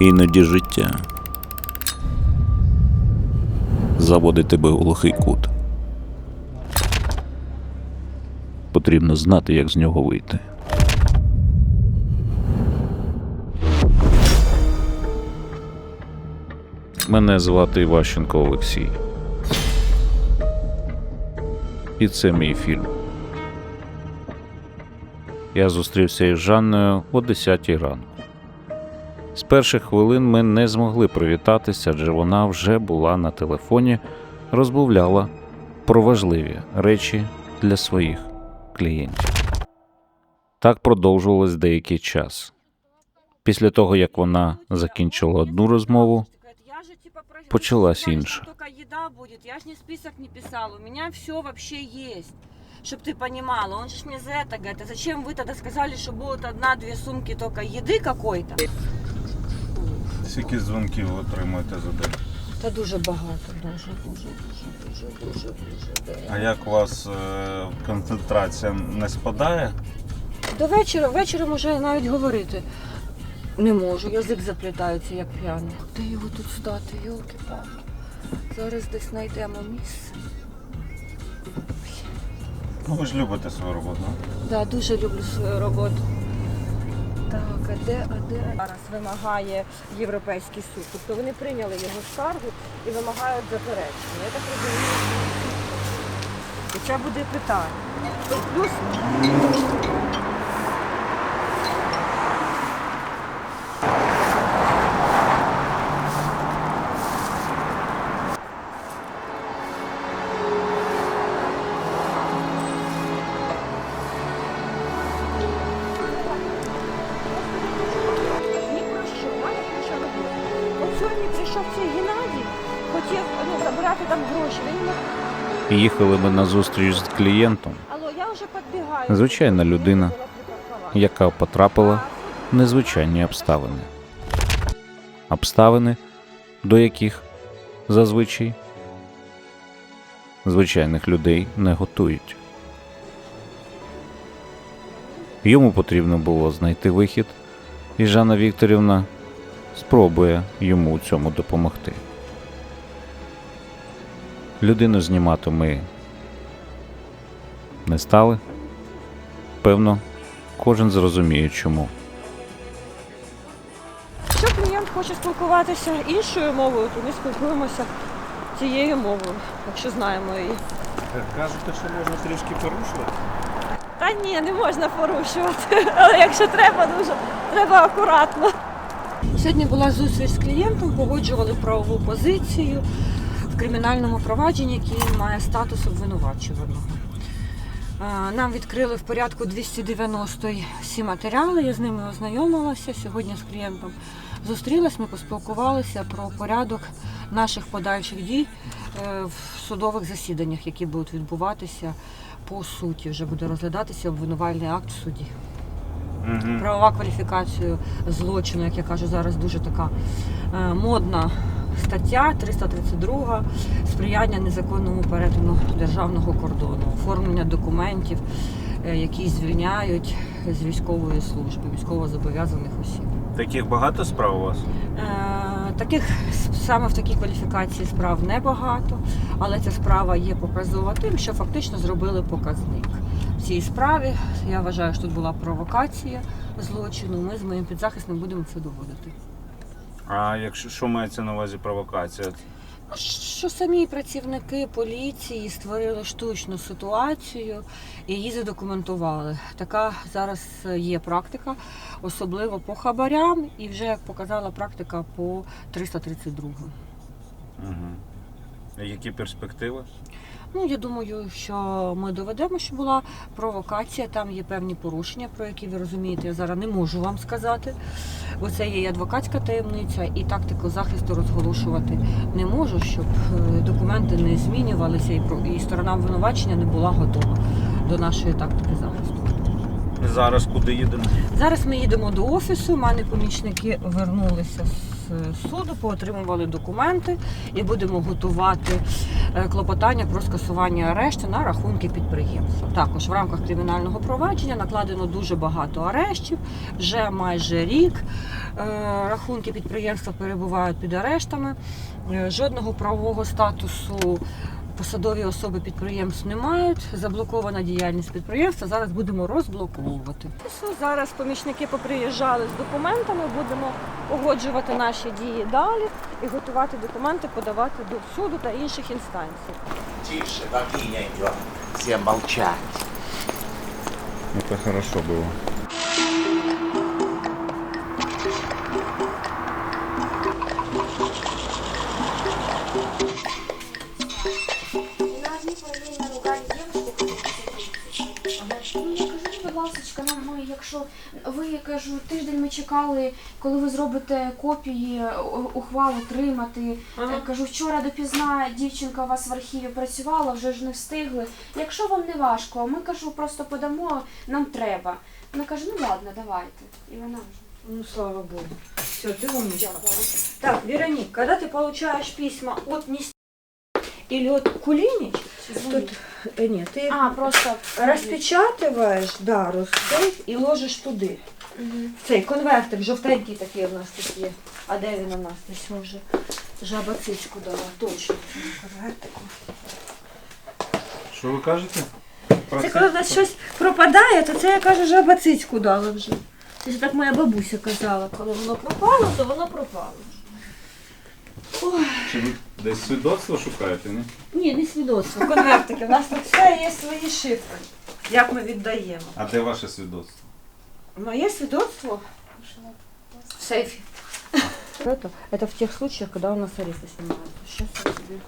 Іноді життя заводить тебе у глухий кут. Потрібно знати, як з нього вийти. Мене звати Іващенко Олексій. І це мій фільм. Я зустрівся із Жанною о 10 ранку З перших хвилин ми не змогли привітатися, адже вона вже була на телефоні, розмовляла про важливі речі для своїх клієнтів. Так продовжувалось деякий час. Після того, як вона закінчила одну розмову, Почалась почалась інша. Только еда будет. Я ж не список не писал. У меня все вообще есть. Чтоб ты понимала, он же ж мне за это говорит, а зачем вы тогда сказали, что будут одна-две сумки только еды какой-то? Скільки дзвонків ви отримуєте за день? Та дуже багато, дуже, дуже, дуже, дуже, дуже, дуже. А як у вас е, концентрація не спадає? До вечора, вечором уже навіть говорити не можу, язик заплітається, як п'яний. Де його тут стати, йолки-палки. Зараз десь знайдемо місце. Ну ви ж любите свою роботу. а? Да, дуже люблю свою роботу. Так, а де, а де? Зараз вимагає Європейський суд. Тобто вони прийняли його скаргу і вимагають заперечення. Я так розумію. Хоча буде питання. Плюс Їхали ми на зустріч з клієнтом. Звичайна людина, яка потрапила в незвичайні обставини. Обставини, до яких зазвичай звичайних людей не готують. Йому потрібно було знайти вихід, і Жанна Вікторівна спробує йому у цьому допомогти. Людину знімати ми не стали. Певно, кожен зрозуміє чому. Якщо клієнт хоче спілкуватися іншою мовою, то ми спілкуємося цією мовою, якщо знаємо її. Кажете, що можна трішки порушувати? Та ні, не можна порушувати. Але якщо треба, дуже треба акуратно. Сьогодні була зустріч з клієнтом, погоджували правову позицію в кримінальному провадженні, який має статус обвинувачуваного. Е, Нам відкрили в порядку 290 всі матеріали, я з ними ознайомилася сьогодні з клієнтом. Зустрілась, ми поспілкувалися про порядок наших подальших дій е, в судових засіданнях, які будуть відбуватися по суті. Вже буде розглядатися обвинувальний акт в суді. Правова кваліфікація злочину, як я кажу, зараз дуже така е, модна стаття 332 сприяння незаконному перетину державного кордону, оформлення документів, е, які звільняють з військової служби, військовозобов'язаних осіб. Таких багато справ у вас? Е, Таких саме в такій кваліфікації справ небагато, але ця справа є показова тим, що фактично зробили показник. В цій справі я вважаю, що тут була провокація злочину. Ми з моїм підзахисним будемо це доводити. А якщо що мається на увазі провокація? Що самі працівники поліції створили штучну ситуацію і її задокументували. Така зараз є практика, особливо по хабарям, і вже як показала практика по 332. Угу. Які перспективи? Ну, я думаю, що ми доведемо, що була провокація, там є певні порушення, про які ви розумієте, я зараз не можу вам сказати. Бо це є і адвокатська таємниця, і тактику захисту розголошувати не можу, щоб е, документи не змінювалися і про- і сторона обвинувачення не була готова до нашої тактики захисту. Зараз куди їдемо? Зараз ми їдемо до офісу. У мене помічники вернулися з суду, поотримували документи і будемо готувати е, клопотання про скасування арешту на рахунки підприємства. Також в рамках кримінального провадження накладено дуже багато арештів. Вже майже рік е, рахунки підприємства перебувають під арештами. Е, Жодного правового статусу посадові особи підприємств не мають. Заблокована діяльність підприємства. Зараз будемо розблоковувати. Все, Зараз помічники поприїжджали з документами. Будемо погоджувати наші дії далі і готувати документи, подавати до суду та інших інстанцій. Тише, богиня идет. Всем молчать. Это хорошо было. Якщо ви я кажу, тиждень ми чекали, коли ви зробите копії ухвал отримати. Ага. Е, Кажу, вчора допізна дівчинка у вас в архіві працювала, вже ж не встигли. Якщо вам не важко, ми кажу, просто подамо, нам треба. Вона каже, ну ладно, давайте. І вона вже. Ну, слава Богу. Все, ты умничка. Так, Вероник, когда ты получаешь письма от Нес... или от Кулинич, тут э, нет, ты А, просто распечатываешь, да, розсейф і ложиш туди. Мгм. Цей конвертик жовтенький такий у нас тут є. А де він у нас? Десь ми вже жаба цицьку дала. Точно. в цьому конвертику. Що ви кажете? Про Це коли в нас щось пропадає, то це я кажу, жаба цицьку дала вже. Це ж так моя бабуся казала, коли воно пропало, то воно пропало. Чи ви десь свідоцтво шукаєте, ні? Ні, не свідоцтво. Конвертики. У нас тут все є свої шифри. Як ми віддаємо. А де ваше свідоцтво? Моє свідоцтво в сейфі. Это, это в тех случаях, когда у нас аресты снимаются. Сейчас я тебе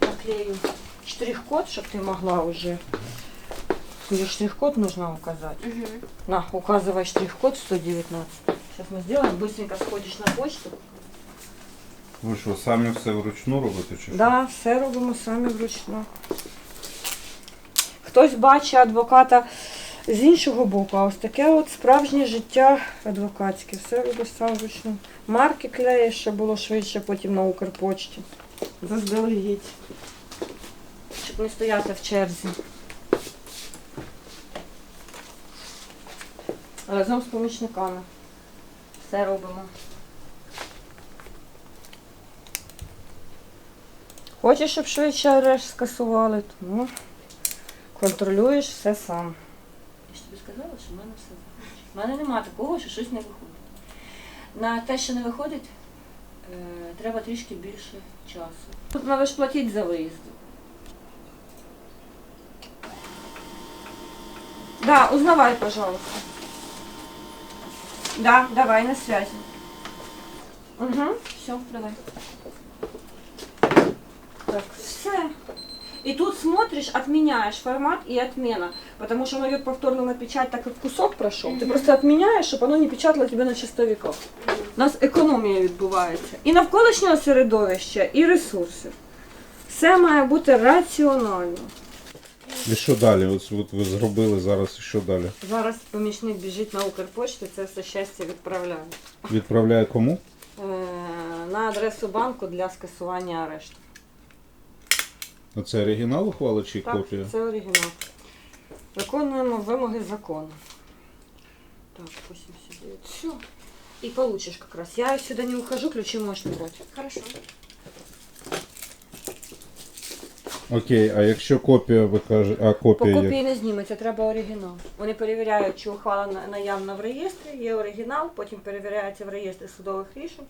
наклею штрих-код, чтобы ты могла уже... Тебе штрих-код нужно указать. Мгм. На, указывай штрих-код 119. Сейчас мы сделаем. Быстренько сходишь на почту. Ви що, самі все вручну робите? Чи що? Да, все робимо самі вручну. Хтось бачить адвоката з іншого боку, а ось таке от справжнє життя адвокатське. Все робиш сам вручну. Марки клеїш, щоб було швидше потім на Укрпочті. Заздалегідь. Щоб не стояти в черзі. Разом з помічниками. Все робимо. Хочеш, щоб швидше арешт скасували, тому контролюєш все сам. Я ж тобі сказала, що в мене все виходить. У мене немає такого, що щось не виходить. На те, що не виходить, е, треба трішки більше часу. Тут треба ж платити за виїзд. Да, узнавай, пожалуйста. Да, давай, на связи. Угу, все, давай. Так, все. И тут смотришь, отменяешь формат и отмена. Потому что оно идет повторно на печать, так как кусок прошел. Ты просто отменяешь, чтобы оно не печатало тебе на чистовиках. У нас економія відбувається. І навколишнього середовища, і ресурсів. Все має бути раціонально. І що далі? От, от ви зробили зараз, і що далі? Зараз помічник біжить на Укрпочту, це все щастя відправляє. Відправляє кому? Е, на адресу банку для скасування арешту. Оце оригінал ухвали чи Так, копія? це оригінал. Виконуємо вимоги закону. Так, 89. Все. И получишь как раз. Я сюда не ухожу, ключи можешь брать. Хорошо. Окей, а якщо копія ви кажете, а По копія копії не зніметься, треба оригінал. Вони перевіряють, чи ухвала на- наявна в реєстрі, є оригінал, потім перевіряється в реєстрі судових рішень.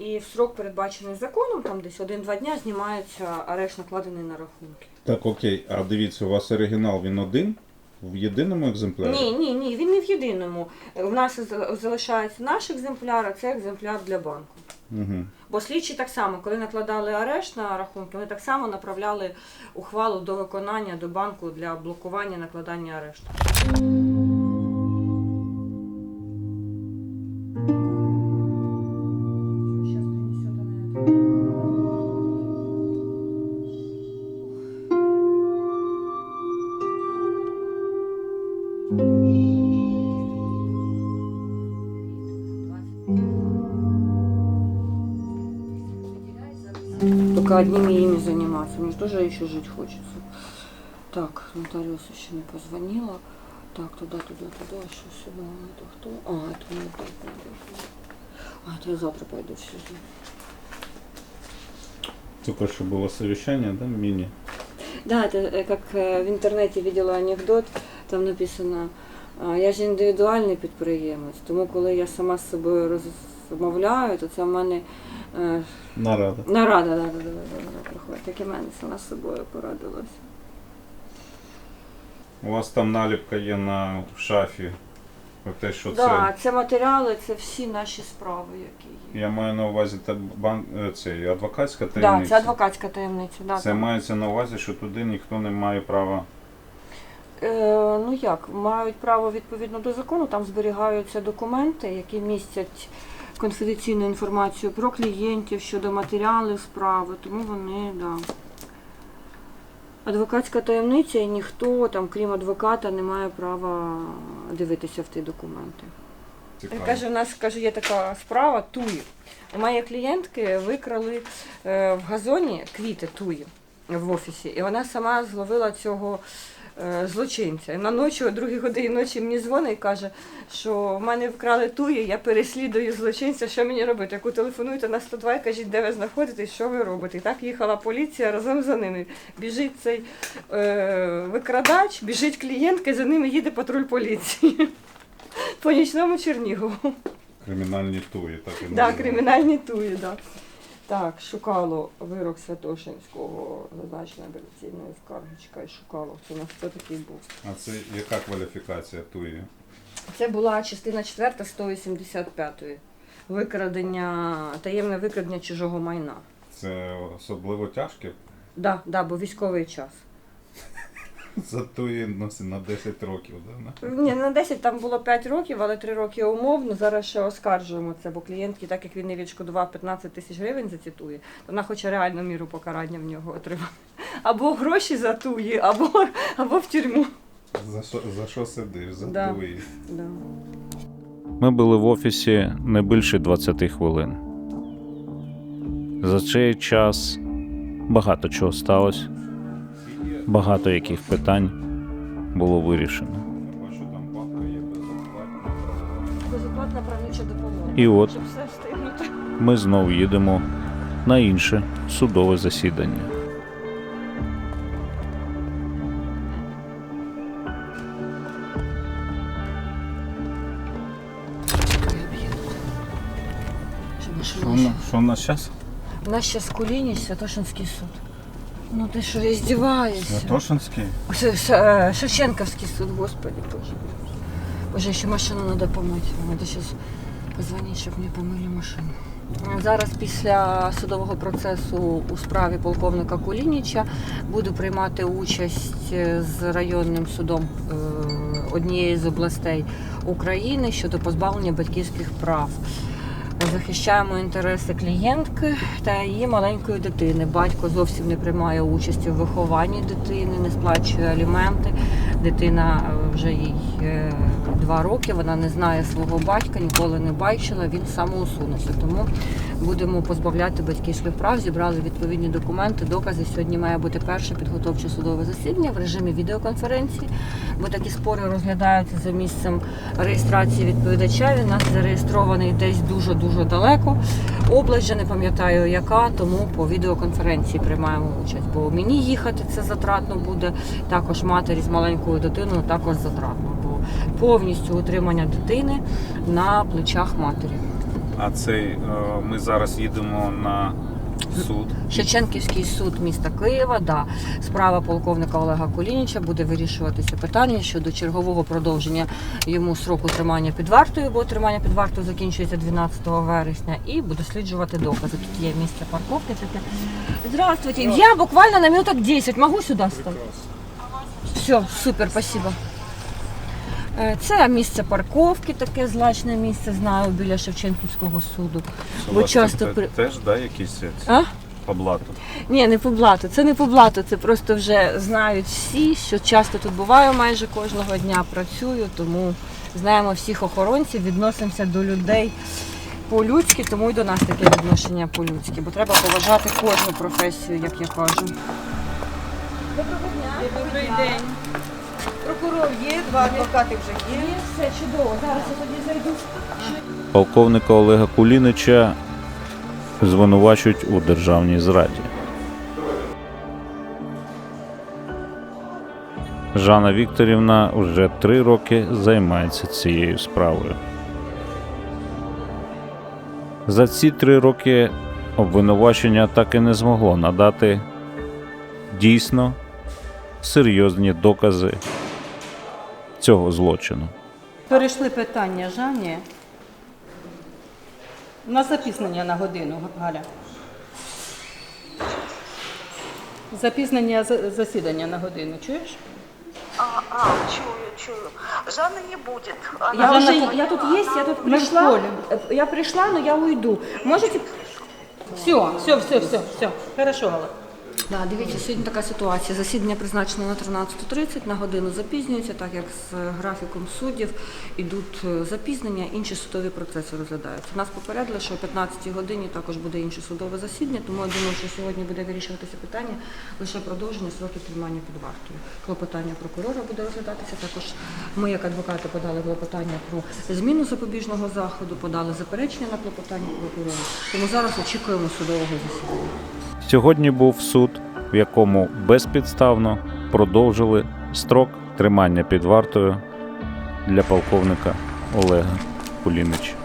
І в срок, передбачений законом, там десь один-два дня знімається арешт накладений на рахунки. Так, окей, а дивіться, у вас оригінал він один? В єдиному екземплярі? Ні, ні, ні, він не в єдиному. У нас залишається наш екземпляр, а це екземпляр для банку. Угу. Бо слідчі так само, коли накладали арешт на рахунки, вони так само направляли ухвалу до виконання до банку для блокування накладання арешту. Только одними ими заниматься. Мне тоже еще жить хочется. Так, нотариус еще не позвонила. Так, туда, туда, туда, еще сюда. Это кто? А, это не отдать. А, это я завтра пойду все Только что было совещание, да, мини? Да, это э, как э, в интернете видела анекдот, там написано, я ж індивідуальний підприємець, тому коли я сама з собою розмовляю, то це в мене е, Нарада. нарада да, да, да, да, да, проходить. Так і мене сама з собою порадилася. У вас там наліпка є на шафі. Про те, що Так, це матеріали, це всі наші справи, які є. Я маю на увазі та бан... е, це, адвокатська Так, таємниця. це адвокатська таємниця. Да, Це там. мається на увазі, що туди ніхто не має права. Е, ну як, мають право відповідно до закону, там зберігаються документи, які містять конфіденційну інформацію про клієнтів щодо матеріалів справи, тому вони, да. Адвокатська таємниця і ніхто там, крім адвоката, не має права дивитися в ті документи. Цікаво. Каже, у нас каже, є така справа туї. У моєї клієнтки викрали е, в газоні квіти туї в офісі, і вона сама зловила цього е, злочинця. І на ночі, о другій годині ночі мені дзвонить і каже, що в мене вкрали туї, я переслідую злочинця, що мені робити? Яку телефонуйте на 102 і кажіть, де ви знаходитесь, що ви робите. І так їхала поліція разом за ними. Біжить цей е, викрадач, біжить клієнтка, і за ними їде патруль поліції. По нічному Чернігову. Кримінальні туї, так і Так, називають. кримінальні туї, так. Так, шукало вирок Святошинського, зазначена апеляційної скарги, чекай, шукало. Це у нас хто такий був. А це яка кваліфікація туї? Це була частина 4 185 Викрадення, таємне викрадення чужого майна. Це особливо тяжке. Да, да, бо військовий час. За туї носить на 10 років, да? на? Ні, на 10 там було 5 років, але 3 роки умовно. Зараз ще оскаржуємо це, бо клієнтки, так як він не відшкодував 15 тисяч гривень за ці туї, то вона хоче реальну міру покарання в нього отримати. Або гроші за туї, або, або в тюрму. За що, за що сидиш? За Да. туї. Да. Ми були в офісі не більше 20 хвилин. За цей час багато чого сталося, багато яких питань було вирішено. Безоплатна. Правнича допомога. І от ми знов їдемо на інше судове засідання. Що в нас- нас зараз? У нас зараз Кулініч, Святошинський суд. Ну ти що, издеваешься? Святошинський? Ш- Ш- е, суд, господи боже. Боже, ще машину треба помити. Треба зараз позвонити, щоб мені помили машину. Зараз після судового процесу у справі полковника Кулініча буду приймати участь е, з районним судом е, однієї з областей України щодо позбавлення батьківських прав. Захищаємо інтереси клієнтки та її маленької дитини. Батько зовсім не приймає участі в вихованні дитини, не сплачує аліменти. Дитина е, вже їй е, два роки, вона не знає свого батька, ніколи не бачила, він самоусунувся. Тому будемо позбавляти батьківських прав. Зібрали відповідні документи, докази. Сьогодні має бути перше підготовче судове засідання в режимі відеоконференції. Бо такі спори розглядаються за місцем реєстрації відповідача. Він нас зареєстрований десь дуже дуже далеко. Область вже не пам'ятаю яка, тому по відеоконференції приймаємо участь. Бо мені їхати це затратно буде. Також матері з маленькою дитиною також затратно. Бо повністю утримання дитини на плечах матері. А цей е, ми зараз їдемо на суд. Шевченківський суд міста Києва, да, справа полковника Олега Колініча буде вирішуватися питання щодо чергового продовження йому сроку тримання під вартою, бо тримання під вартою закінчується 12 вересня, і буде досліджувати докази. Тут є місце парковки таке. Здравствуйте, я буквально на минуток 10 могу сюди стати? Все, супер, спасибо. Е, Це місце парковки, таке злачне місце, знаю, біля Шевченківського суду. Бо часто при- теж да, якісь А? по блату. Ні, не по блату. Це не по блату. Це просто вже знають всі, що часто тут буваю майже кожного дня працюю, тому знаємо всіх охоронців, відносимося до людей по-людськи, тому і до нас таке відношення по-людськи, бо треба поважати кожну професію, як я кажу. Доброго дня. Добрий день. Прокурор є, два адвокати вже є. Є, все чудово. Зараз я тоді зайду. Полковника Олега Кулінича звинувачують у державній зраді. Жанна Вікторівна вже три роки займається цією справою. За ці три роки обвинувачення так і не змогло надати дійсно серйозні докази цього злочину. Перейшли питання Жанні. У нас запізнення на годину, Галя. Запізнення засідання на годину, чуєш? А, а, чую, чую. Жанны не будет. Она Я, вже, я тут є, я тут прийшла. Я прийшла, але я уйду. Можете Все, все, все, все, все. Хорошо, Галя. Да, дивіться, сьогодні така ситуація. Засідання призначено на 13.30, на годину запізнюється, так як з е, графіком суддів ідуть е, запізнення, інші судові процеси розглядаються. Нас попередили, що о 15 годині також буде інше судове засідання, тому я думаю, що сьогодні буде вирішуватися питання лише продовження сроків тримання під вартою. Клопотання прокурора буде розглядатися. Також ми, як адвокати, подали клопотання про зміну запобіжного заходу, подали заперечення на клопотання прокурора. Тому зараз очікуємо судового засідання. Сьогодні був суд, в якому безпідставно продовжили строк тримання під вартою для полковника Олега Кулінича.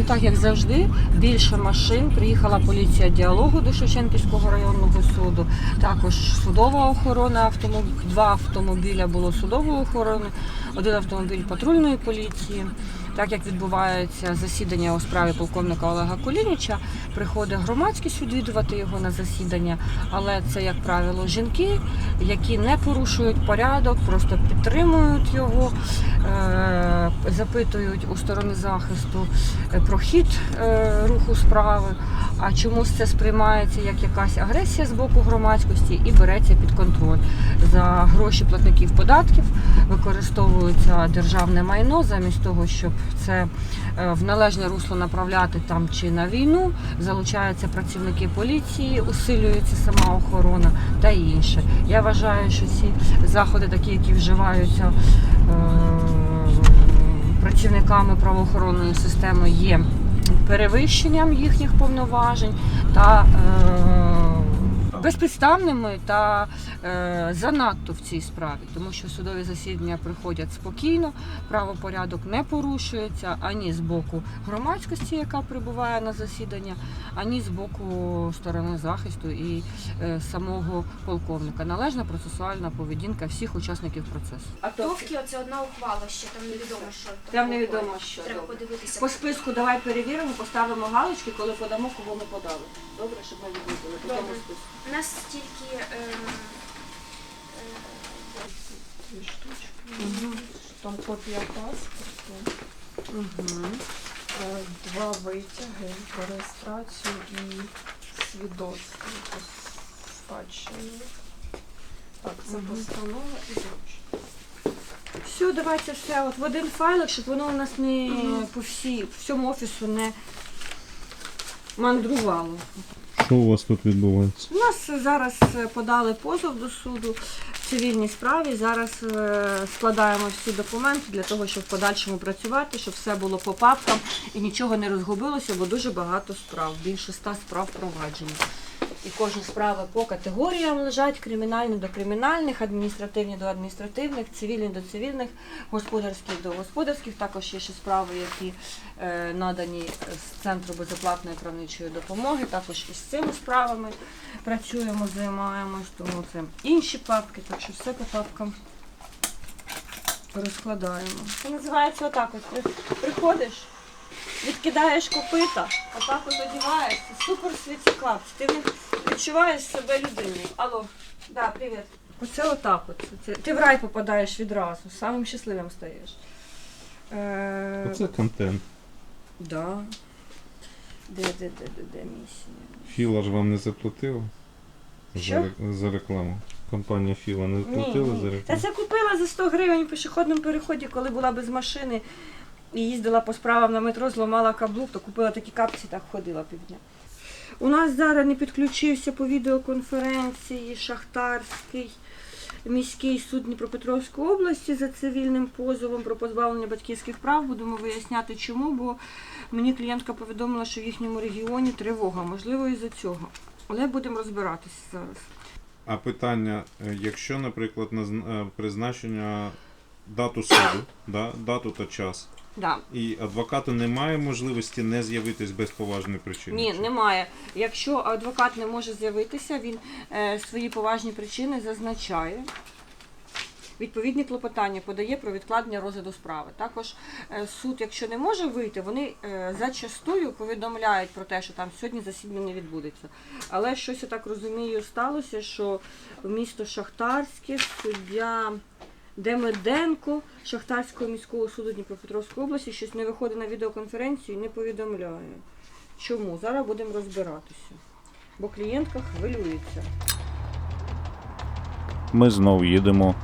Не так як завжди. Більше машин. Приїхала поліція діалогу до Шевченківського районного суду. Також судова охорона автомоб... Два автомобіля було судової охорони, один автомобіль патрульної поліції. Так як відбувається засідання у справі полковника Олега Колініча, приходить громадськість відвідувати його на засідання, але це, як правило, жінки, які не порушують порядок, просто підтримують його, е, запитують у сторони захисту е, про хід е, руху справи. А чомусь це сприймається як якась агресія з боку громадськості і береться під контроль за гроші платників податків, використовується державне майно замість того, щоб це е, в належне русло направляти там чи на війну. Залучаються працівники поліції, усилюється сама охорона та інше. Я вважаю, що ці заходи, такі, які вживаються е, працівниками правоохоронної системи, є перевищенням їхніх повноважень та е, безпідставними та е, занадто в цій справі, тому що судові засідання приходять спокійно, правопорядок не порушується ані з боку громадськості, яка прибуває на засідання, ані з боку сторони захисту і е, самого полковника. Належна процесуальна поведінка всіх учасників процесу. Товки оце одна ухвала ще, там невідомо, що. там невідомо, що, Треба добре. подивитися. По списку давай перевіримо, поставимо галочки, коли подамо, кого ми подали. Добре, щоб ми відмітили по тому списку. У нас тільки. ем, е, Там копія паспорту, Угу. два витяги про реєстрацію і свідоцтво по спадщині. Так, це постанова і гроші. Все, давайте все от в один файлик, щоб воно у нас не по всій, всьому офісу не мандрувало. Що у вас тут відбувається? У нас зараз е, подали позов до суду в цивільній справі. Зараз е, складаємо всі документи для того, щоб в подальшому працювати, щоб все було по папкам і нічого не розгубилося, бо дуже багато справ, більше ста справ впроваджені. І кожні справи по категоріям лежать кримінальні до кримінальних, адміністративні до адміністративних, цивільні до цивільних, господарські до господарських. Також є ще справи, які е, надані з центру безоплатної правничої допомоги. Також із цими справами працюємо, займаємось, тому це інші папки, так що все по папкам розкладаємо. Це називається отак. От приходиш, відкидаєш копита, отак от одягаєшся, супер світі клапці. Ти відчуваєш себе людиною. Алло, да, привіт. Оце отак. От. Це- Ти в рай попадаєш відразу, самим щасливим стаєш. Е, Це контент. Да. Де, де, де, де, де місія? Філа ж вам не заплатила Що? за, ре- за рекламу. Компанія Філа не заплатила за. Та рекламу. це купила за 100 гривень в пішохідному переході, коли була без машини і їздила по справам на метро, зламала каблук, то купила такі капці, так ходила півдня. У нас зараз не підключився по відеоконференції Шахтарський міський суд Дніпропетровської області за цивільним позовом про позбавлення батьківських прав. Будемо виясняти, чому, бо мені клієнтка повідомила, що в їхньому регіоні тривога, можливо, із-за цього. Але будемо розбиратися зараз. А питання, е, якщо, наприклад, е, призначення дату суду, да, дату та час, Да. і адвокату немає можливості не з'явитись без поважної причини? Ні, немає. Якщо адвокат не може з'явитися, він е, свої поважні причини зазначає. Відповідні клопотання подає про відкладення розгляду справи. Також е, суд, якщо не може вийти, вони е, зачастую повідомляють про те, що там сьогодні засідання не відбудеться. Але щось я так розумію, сталося, що в місто Шахтарське суддя Демиденко Шахтарського міського суду Дніпропетровської області щось не виходить на відеоконференцію і не повідомляє. Чому? Зараз будемо розбиратися. Бо клієнтка хвилюється. Ми знову їдемо.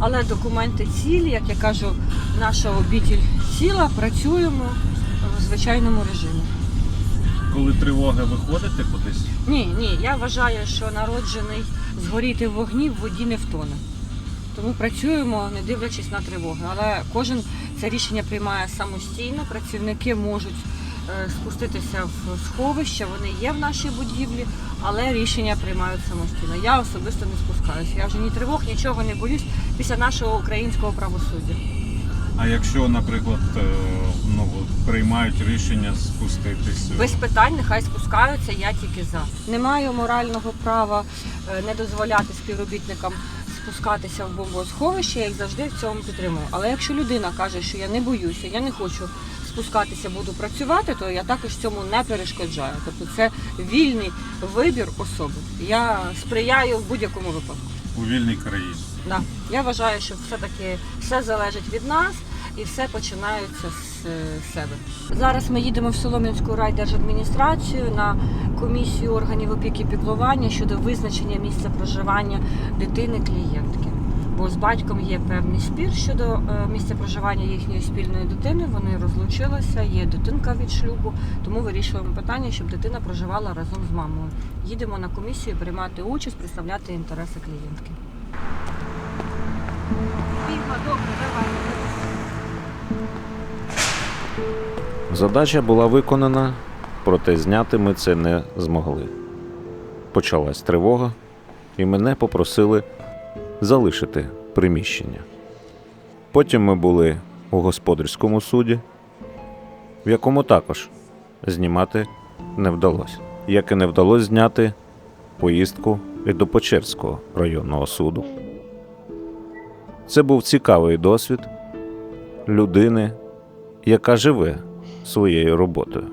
Але документи цілі, як я кажу, наша обітіль ціла, працюємо в звичайному режимі. Коли тривога виходите кудись, Ні, ні, я вважаю, що народжений згоріти в вогні в воді не втоне. Тому працюємо, не дивлячись на тривоги. Але кожен це рішення приймає самостійно. Працівники можуть спуститися в сховище, вони є в нашій будівлі, але рішення приймають самостійно. Я особисто не спускаюся. Я вже ні тривог, нічого не боюсь після нашого українського правосуддя. А якщо, наприклад, е, ну, приймають рішення спуститись? Без питань нехай спускаються, я тільки за. Не маю морального права е, не дозволяти співробітникам спускатися в бомбосховище, я їх завжди в цьому підтримую. Але якщо людина каже, що я не боюся, я не хочу спускатися, буду працювати, то я також цьому не перешкоджаю. Тобто це вільний вибір особи. Я сприяю в будь-якому випадку. у вільній країні. Да. Я вважаю, що все-таки все залежить від нас і все починається з е, себе. Зараз ми їдемо в Солом'янську райдержадміністрацію на комісію органів опіки і піклування щодо визначення місця проживання дитини клієнтки. Бо з батьком є певний спір щодо е, місця проживання їхньої спільної дитини. Вони розлучилися, є дитинка від шлюбу, тому вирішуємо питання, щоб дитина проживала разом з мамою. Їдемо на комісію приймати участь, представляти інтереси клієнтки. Задача була виконана, проте зняти ми це не змогли. Почалась тривога, і мене попросили залишити приміщення. Потім ми були у господарському суді, в якому також знімати не вдалося. Як і не вдалося зняти поїздку і до Печерського районного суду. Це був цікавий досвід людини, яка живе своєю роботою.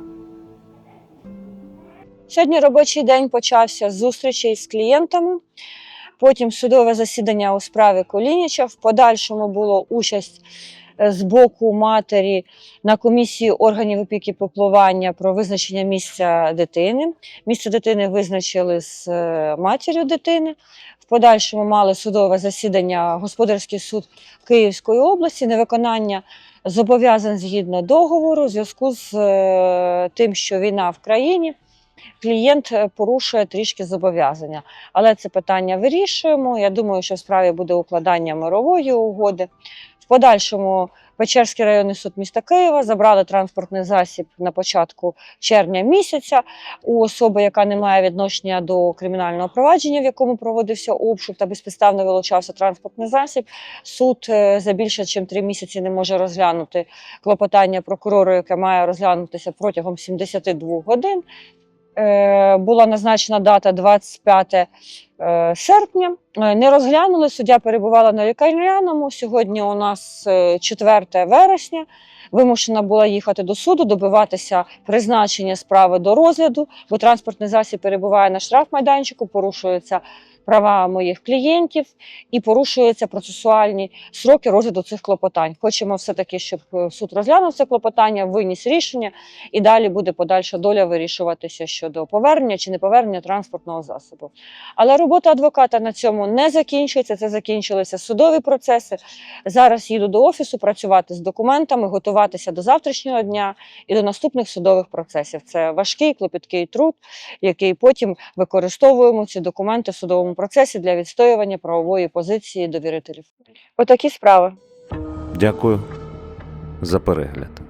Сьогодні робочий день почався з зустрічей з клієнтами. Потім судове засідання у справі Колініча. В подальшому було участь е, з боку матері на комісії органів опіки попливання про визначення місця дитини. Місце дитини визначили з е, матір'ю дитини. В подальшому мали судове засідання господарський суд Київської області, невиконання зобов'язань згідно договору в зв'язку з е, тим, що війна в країні клієнт е, порушує трішки зобов'язання. Але це питання вирішуємо. Я думаю, що в справі буде укладання мирової угоди. В подальшому Печерський районний суд міста Києва забрали транспортний засіб на початку червня місяця у особи, яка не має відношення до кримінального провадження, в якому проводився обшук та безпідставно вилучався транспортний засіб. Суд е, за більше ніж три місяці не може розглянути клопотання прокурору, яке має розглянутися протягом 72 годин. Е, Була назначена дата 25 е, серпня. Е, Не розглянули. Суддя перебувала на лікарняному. Сьогодні у нас е, 4 вересня. Вимушена була їхати до суду, добиватися призначення справи до розгляду, бо транспортний засіб перебуває на штрафмайданчику, порушуються права моїх клієнтів і порушуються процесуальні сроки розгляду цих клопотань. Хочемо все-таки, щоб е, суд розглянув це клопотання, виніс рішення, і далі буде подальша доля вирішуватися щодо повернення чи неповернення транспортного засобу. Але робота адвоката на цьому не закінчується. Це закінчилися судові процеси. Зараз їду до офісу працювати з документами, готуватися до завтрашнього дня і до наступних судових процесів. Це важкий клопіткий труд, який потім використовуємо ці документи в судовому процесі для відстоювання правової позиції довірителів. Отакі справи. Дякую за перегляд.